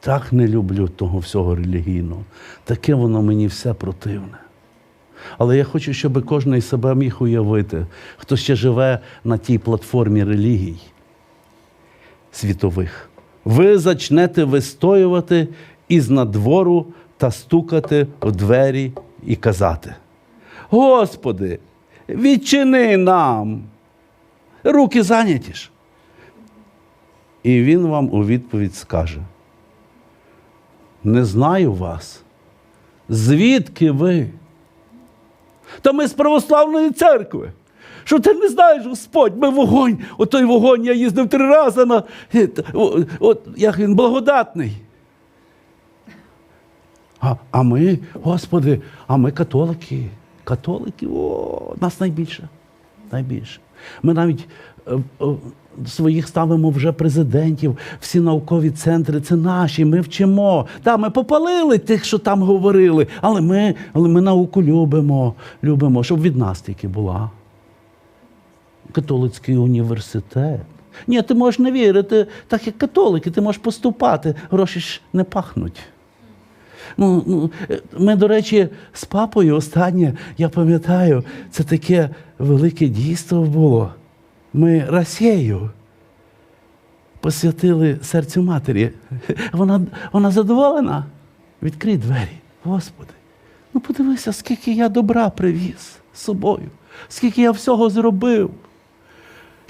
Так не люблю того всього релігійного. Таке воно мені все противне. Але я хочу, щоб кожен себе міг уявити, хто ще живе на тій платформі релігій світових. Ви зачнете вистоювати із надвору та стукати в двері і казати: Господи, відчини нам! Руки зайняті ж. І він вам у відповідь скаже: Не знаю вас. Звідки ви? Та ми з православної церкви. Що ти не знаєш, Господь, ми вогонь. Отой вогонь я їздив три рази на. От, от як він благодатний. А, а ми, Господи, а ми католики. Католики, о, нас найбільше. Найбільше. Ми навіть е, е, своїх ставимо вже президентів, всі наукові центри, це наші, ми вчимо. Да, ми попалили тих, що там говорили, але ми, але ми науку любимо, любимо, щоб від нас тільки була. Католицький університет. Ні, ти можеш не вірити, так як католики, ти можеш поступати, гроші ж не пахнуть. Ну, ну, е, ми, до речі, з папою останнє, я пам'ятаю, це таке велике дійство було. Ми Росію посвятили серцю матері. Вона, вона задоволена. Відкрий двері. Господи, ну подивися, скільки я добра привіз з собою, скільки я всього зробив.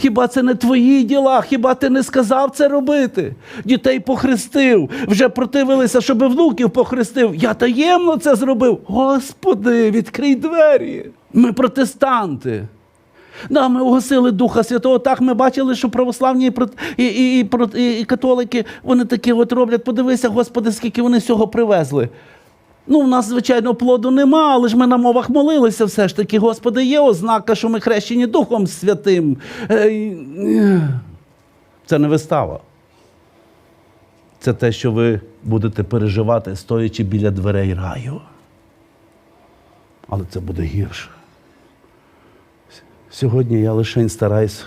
Хіба це не твої діла? Хіба ти не сказав це робити? Дітей похрестив, вже противилися, щоб внуків похрестив. Я таємно це зробив. Господи, відкрий двері. Ми протестанти. Да, ми угасили Духа Святого. Так ми бачили, що православні і, і, і, і, і, католики вони такі от роблять. Подивися, Господи, скільки вони всього привезли. Ну, в нас, звичайно, плоду нема, але ж ми на мовах молилися все ж таки. Господи, є ознака, що ми хрещені Духом Святим. Е, е. Це не вистава. Це те, що ви будете переживати, стоячи біля дверей раю. Але це буде гірше. Сьогодні я лише стараюсь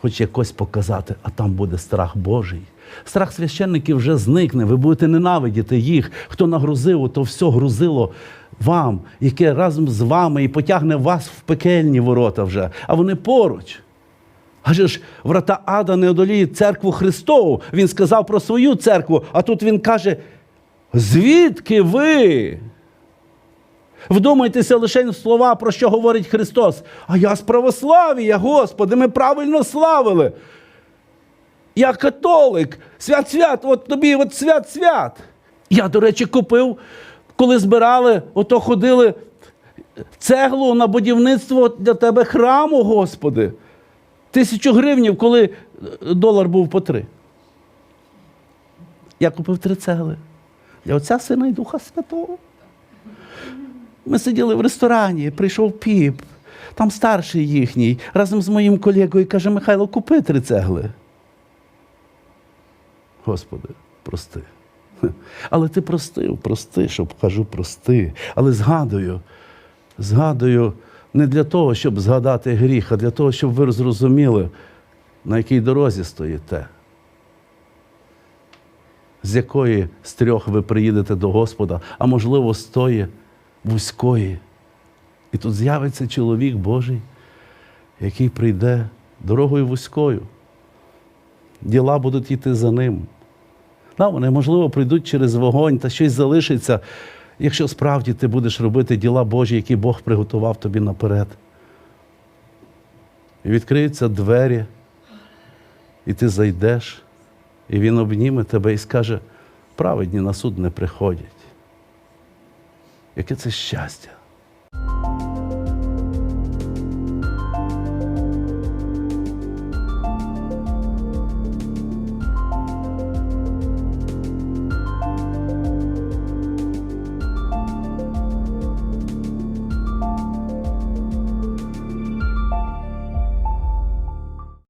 хоч якось показати, а там буде страх Божий. Страх священників вже зникне, ви будете ненавидіти їх, хто нагрузив, то все грузило вам, яке разом з вами і потягне вас в пекельні ворота вже, а вони поруч. Адже ж врата Ада не одоліють церкву Христову. Він сказав про свою церкву, а тут він каже: звідки ви? Вдумайтеся лише в слова, про що говорить Христос. А я з православія, Господи, ми правильно славили. Я католик, свят-свят, от тобі от свят-свят. Я, до речі, купив, коли збирали, ото ходили цеглу на будівництво для тебе храму, Господи. Тисячу гривнів, коли долар був по три. Я купив три цегли. Для Отця Сина і Духа Святого. Ми сиділи в ресторані, прийшов піп, там старший їхній, разом з моїм колегою каже, Михайло, купи три цегли. Господи, прости. Але ти простив, прости, щоб кажу, прости. Але згадую, згадую не для того, щоб згадати гріх, а для того, щоб ви зрозуміли, на якій дорозі стоїте. З якої з трьох ви приїдете до Господа, а можливо, з тої вузької. І тут з'явиться чоловік Божий, який прийде дорогою вузькою. Діла будуть йти за ним. Да, вони, можливо, прийдуть через вогонь та щось залишиться, якщо справді ти будеш робити діла Божі, які Бог приготував тобі наперед. І відкриються двері, і ти зайдеш, і Він обніме тебе і скаже: праведні на суд не приходять. Яке це щастя?